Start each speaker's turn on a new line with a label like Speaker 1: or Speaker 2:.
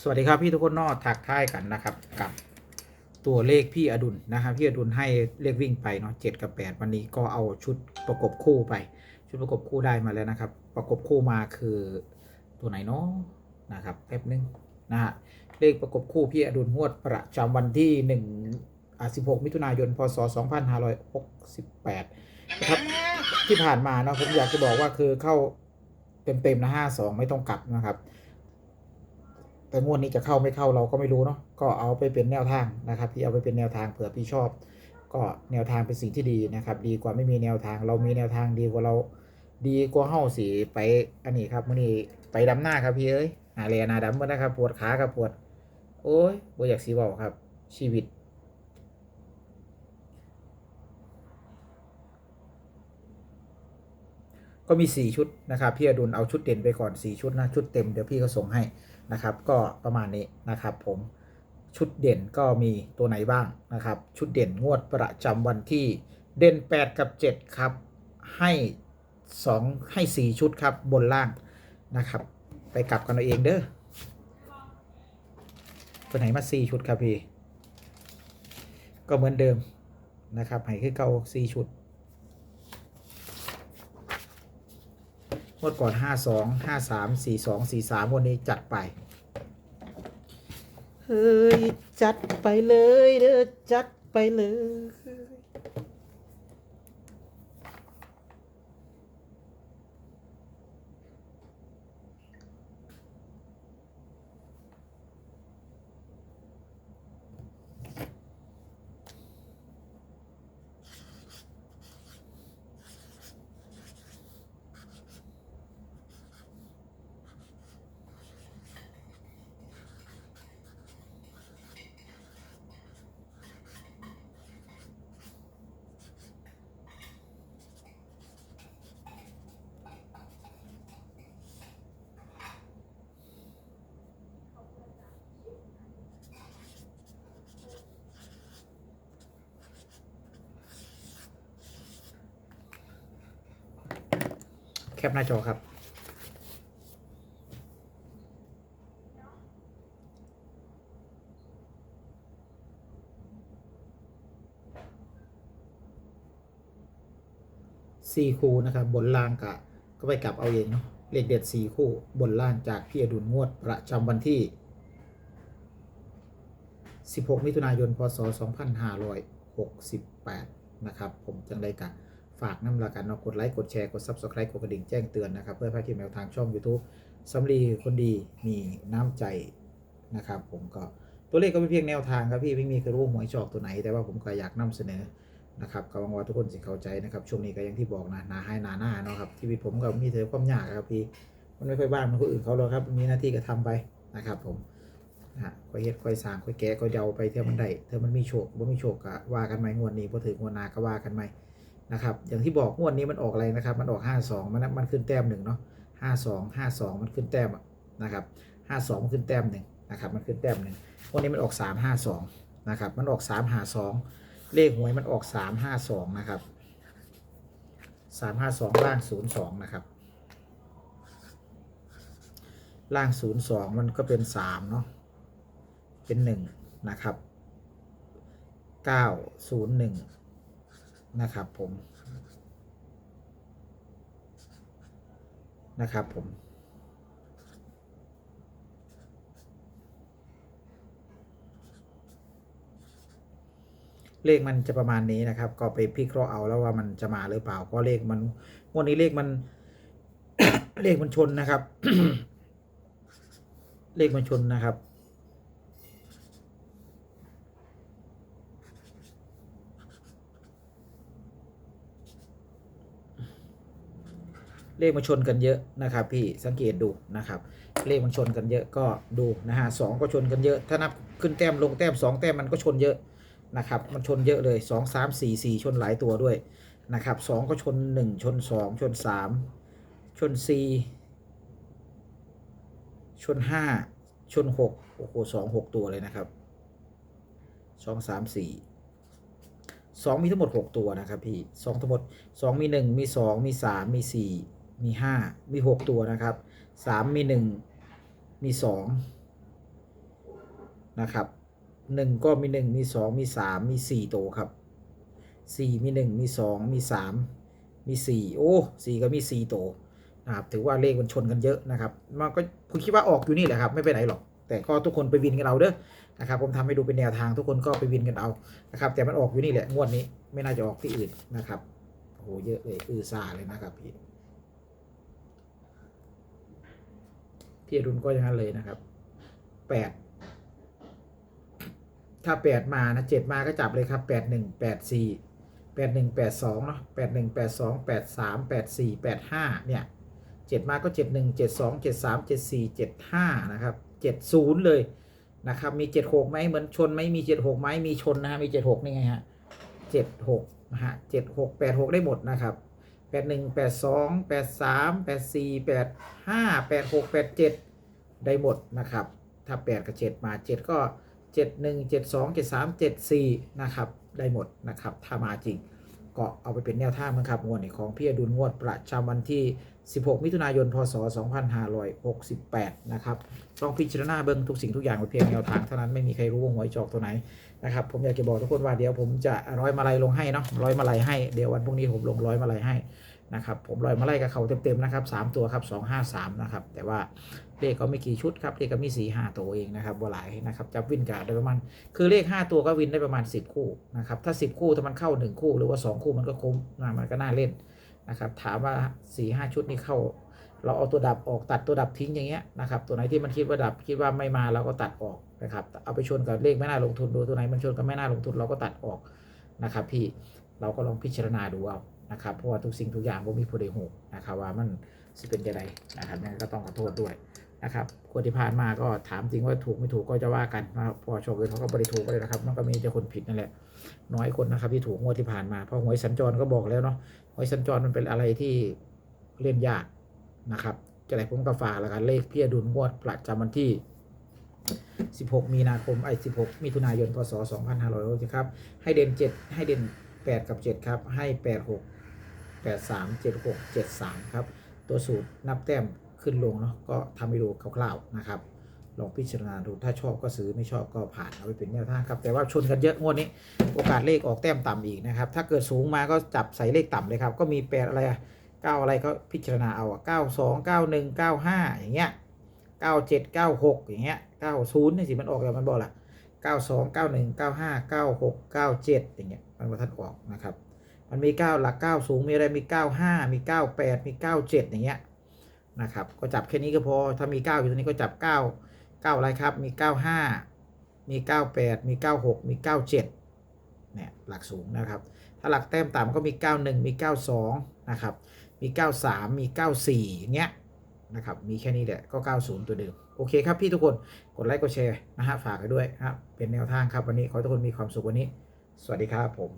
Speaker 1: สวัสดีครับพี่ทุกคนนอทักทายกันนะครับ กับตัวเลขพี่อดุลนะครับพี่อดุลให้เลขวิ่งไปเนาะเจ็ดกับแปดวันนี้ก็เอาชุดประกบคู่ไป ชุดประกบคู่ได้มาแล้วนะครับ ประกบคู่มาคือตัวไหนเนาะนะครับแป๊บนึงนะฮะเลขประกบคู่พี่อดุลงวดประจำวันที่หนึ่งสิบหกมิถุนายนพศสองพันห้าร้อยหกสิบแปดนะครับที่ผ่านมาเนาะผมอยากจะบอกว่าคือเข้าเต็มๆนะห้าสองไม่ต้องกลับนะครับ แต่งวดนี้จะเข้าไม่เข้าเราก็ไม่รู้เนาะก็เอาไปเป็นแนวทางนะครับพี่เอาไปเป็นแนวทางเผื่อพี่ชอบ ก็แนวทางเป็นสิ่งที่ดีนะครับ ดีกว่าไม่มีแนวทาง เรามีแนวทางดีกว่าเรา ดีกว่าเฮาสีไปอันนี้ครับมื่อนี้ไปดำหน้าครับพี่เอ้ยหาเรียนาดำมานะครับปวดขาครับปวด โอ้ยบ่อยากสีบอกครับ ชีวิต ก็มี 4 ชุดนะครับพี่อดุลเอาชุดเด่นไปก่อน 4 ชุดนะชุดเต็มเดี๋ยวพี่ก็ส่งให้นะครับ ก็ประมาณนี้นะครับผมชุดเด่นก็มีตัวไหนบ้างนะครับ ชุดเด่นงวดประจำวันที่เด่น 8 กับ 7 ครับ ให้ 2 ให้ 4 ชุดครับบนล่างนะครับ ไปกลับกันเอาเองเด้อตัวไหนมา 4 ชุดครับพี่ ก็เหมือนเดิมนะครับให้คือเก่า4ชุด วดก่อน5 2 5 3 4 2 4 3วันนี้จัดไป เฮ้ย จัดไปเลยเด้อจัดไปเลย ปหน้าจอครับสี่คู่นะครับ บนล่างกะก็ไปกลับเอาเองเนาะเลขเด็ดสี่คู่บนล่างจากพี่อดุลงวดประจำวันที่ 16 มิถุนายน พศ 2568 นะครับ ผมจังได้กัน ฝากน้ำละกันเนาะกดไลค์กดแชร์กด Subscribe กดกระดิ่งแจ้งเตือนนะครับ เพื่อพาคลิปแนวทางช่อง YouTube สำลีคนดีมีน้ำใจนะครับ ผมก็ตัวเลขก็เป็นเพียงแนวทางครับพี่ไม่มีใครรู้หวยชอบตัวไหน แต่ว่าผมก็อยากนำเสนอนะครับก็หวังว่าทุกคนสิเข้าใจนะครับช่วงนี้ก็อย่างที่บอกนะหนาให้หนาหน้าเนาะครับชีวิตผมก็มีแต่ความยากครับพี่มันไม่ค่อยบ้างมันคนอื่นเขาหรอกครับมีหน้าที่ก็ทำไปนะครับ ผมนะฮะค่อยเฮ็ดค่อยสร้างค่อยแก้ค่อยเดาไปเท่ามันได้เท่ามันมีโชคบ่มีโชคก็ว่ากันใหมงวดนี้พอถึงงวดหน้าก็ว่ากันใหม นะครับอย่างที่บอกงวดนี้มันออกอะไรนะครับ มันออก 52 มันมันขึ้นแต้มหนึ่งเนาะ52 52 มันขึ้นแต้มนะครับ52 มันขึ้นแต้มหนึ่งนะครับมันขึ้นแต้มหนึ่งงวดนี้มันออก 352 นะครับ มันออก 352 เลขหวยมันออก 352 นะครับ 352 ล่าง 02 นะครับ ล่าง 02 มันก็เป็น 3 เนาะเป็น 1 นะครับ 901 นะครับผมนะครับผมเลขมันจะประมาณนี้นะครับ ก็ไปพิเคราะห์เอาแล้วว่ามันจะมาหรือเปล่า ก็เลขมันงวันนี้เลขมัน เลขมันชนนะครับ เลขมันชนนะครับ เลขมันชนกันเยอะนะครับพี่สังเกตดูนะครับ เลขมันชนกันเยอะก็ดูนะฮะสองก็ชนกันเยอะ ถ้านับขึ้นแต้มลงแต้มสองแต้มมันก็ชนเยอะนะครับ มันชนเยอะเลยสองสามสี่สี่ชนหลายตัวด้วยนะครับสองก็ชนหนึ่งชนสองชนสามชนสี่ชนห้าชนหกโอ้โหสองหกตัวเลยนะครับสองสามสี่สองมีทั้งหมดหกตัวนะครับพี่สองทั้งหมดสองมีหนึ่งมีสองมีสามมีสี่ มีห้ามีหกตัวนะครับสามมีหนึ่งมีสองนะครับหนึ่งก็มีหนึ่งมีสองมีสามมีสี่ตัวครับสี่มีหนึ่งมีสองมีสามมีสี่โอ้สี่ก็มีสี่ตัวนะครับถือว่าเลขมันชนกันเยอะนะครับมันก็ผมคิดว่าออกอยู่นี่แหละครับ ไม่ไปไหนหรอก แต่ก็ทุกคนไปวินกันเอาเด้อนะครับ ผมทำให้ดูเป็นแนวทางทุกคนก็ไปวินกันเอานะครับ แต่มันออกอยู่นี่แหละงวดนี้ไม่น่าจะออกที่อื่นนะครับโอ้โหเยอะเลยอือซาเลยนะครับพี่พี่ อดุลก็อย่างนั้นเลยนะครับแปดถ้าแปดมานะเจ็ดมาก็จับเลยครับแปดหนึ่งแปดสี่แปดหนึ่งแปดสองเนาะแปดหนึ่งแปดสองแปดสามแปดสี่แปดห้าเนี่ยเจ็ดมาก็เจ็ดหนึ่งเจ็ดสองเจ็ดสามเจ็ดสี่เจ็ดห้านะครับเจ็ดศูนย์เลยนะครับ มีเจ็ดหกไหมเหมือนชนไหมมีเจ็ดหกไหมมีชนนะฮะมีเจ็ดหกนี่ไงฮะเจ็ดหกนะฮะเจ็ดหกแปดหกได้หมดนะครับ แปดหนึ่งแปดสองแปดสามแปดสี่แปดห้าแปดหกแปดเจ็ดได้หมดนะครับ ถ้าแปดกับเจ็ดมาเจ็ดก็เจ็ดหนึ่งเจ็ดสองเจ็ดสามเจ็ดสี่นะครับ ได้หมดนะครับ ถ้ามาจริง ก็เอาไปเป็นแนวทางนะครับงวดของพี่อดุลงวดประจำวันที่ 16 มิถุนายน พศ 2568 นะครับต้องพิจารณาเบิ้งทุกสิ่งทุกอย่างเป็นเพียงแนวทางเท่านั้นไม่มีใครรู้ว่าหวยจะออกตัวไหนนะครับผมอยากจะบอกทุกคนว่าเดี๋ยวผมจะร้อยมาลัยลงให้เนาะร้อยมาลัยให้เดี๋ยววันพรุ่งนี้ผมลงร้อยมาลัยให้ นะครับผมร้อยมาไลัยกับเขาเต็มๆนะครับ3ตัวครับ253นะครับแต่ว่าเลขก็ไม่กี่ชุดครับเลขก็มี4 5ตัวเองนะครับบ่หลายนะครับจับวินกับได้ประมาณคือเลข 5 ตัวก็วินได้ประมาณ 10 คู่นะครับถ้า 10 คู่ถ้ามันเข้า 1 คู่หรือว่า 2 คู่มันก็คุ้มนะมันก็น่าเล่นนะครับถามว่า4 5ชุดนี้เข้า เราเอาตัวดับออกตัดตัวดับทิ้งอย่างเงี้ยนะครับตัวไหนที่มันคิดว่าดับคิดว่าไม่มาเราก็ตัดออกนะครับเอาไปชนกับเลขไม่น่าลงทุนดูตัวไหนมันชนกับไม่น่าลงทุนเราก็ตัดออกนะครับพี่เราก็ลองพิจารณาดูเอา นะครับเพราะว่าทุกสิ่งทุกอย่างผมมีผู้ใดหูนะครับว่ามันสิเป็นยังไงนะครับนั่นก็ต้องขอโทษด้วยนะครับคนที่ผ่านมาก็ถามจริงว่าถูกไม่ถูกก็จะว่ากันนะครับพอโชคเลยเขาก็บริถูกเลยนะครับ มันก็มีแต่คนผิดนั่นแหละน้อยคนนะครับที่ถูกงวดที่ผ่านมาเพราะหวยสัญจรก็บอกแล้วเนาะหวยสัญจรมันเป็นอะไรที่เล่นยากนะครับจะไหนผมก็ฝากแล้วกันเลขเพี่อดุลงวดประจำวันที่ 16 มีนาคมไอ้16 มิถุนายน พศ 2560ครับ ให้เด่น 7 ให้เด่น 8 กับ 7 ครับ ให้ 8 6 8 3 7 6 7 3 ครับ ตัวสูตรนับแต้มขึ้นลงเนาะก็ทำให้ดูคร่าวๆนะครับลองพิจารณาดูถ้าชอบก็ซื้อไม่ชอบก็ผ่านเอาไปเป็นแนวทางครับแต่ว่าชนกันเยอะงวดนี้ โอกาสเลขออกแต้มต่ำอีกนะครับ ถ้าเกิดสูงมาก็จับใส่เลขต่ำเลยครับ ก็มีแปดอะไรอะเก้าอะไรก็พิจารณาเอาอะเก้าสองเก้าหนึ่งเก้าห้าอย่างเงี้ยเก้าเจ็ดเก้าหกอย่างเงี้ยเก้าศูนย์นี่สิมันออกแล้วมันบอกละเก้าสองเก้าหนึ่งเก้าห้าเก้าหกเก้าเจ็ดอย่างเงี้ย มันมาทัดออกนะครับ มันมีเก้าหลักเก้าสูงมีอะไรมีเก้าห้ามีเก้าแปดมีเก้าเจ็ดอย่างเงี้ยนะครับก็จับแค่นี้ก็พอถ้ามี 9 อยู่ตรงนี้ก็จับ 9 9 อะไรครับมี 95 มี 98 มี 96 มี 97เนี่ยหลักสูงนะครับ ถ้าหลักแต้มต่ำก็มี 91 มี 92 นะครับมี 93 มี 94อย่างเงี้ยนะครับมีแค่นี้แหละก็ 90 ตัวเดิมโอเคครับพี่ทุกคนกดไลค์กดแชร์นะฮะฝากกันด้วยครับเป็นแนวทางครับวันนี้ขอให้ทุกคนมีความสุขวันนี้ สวัสดีครับผม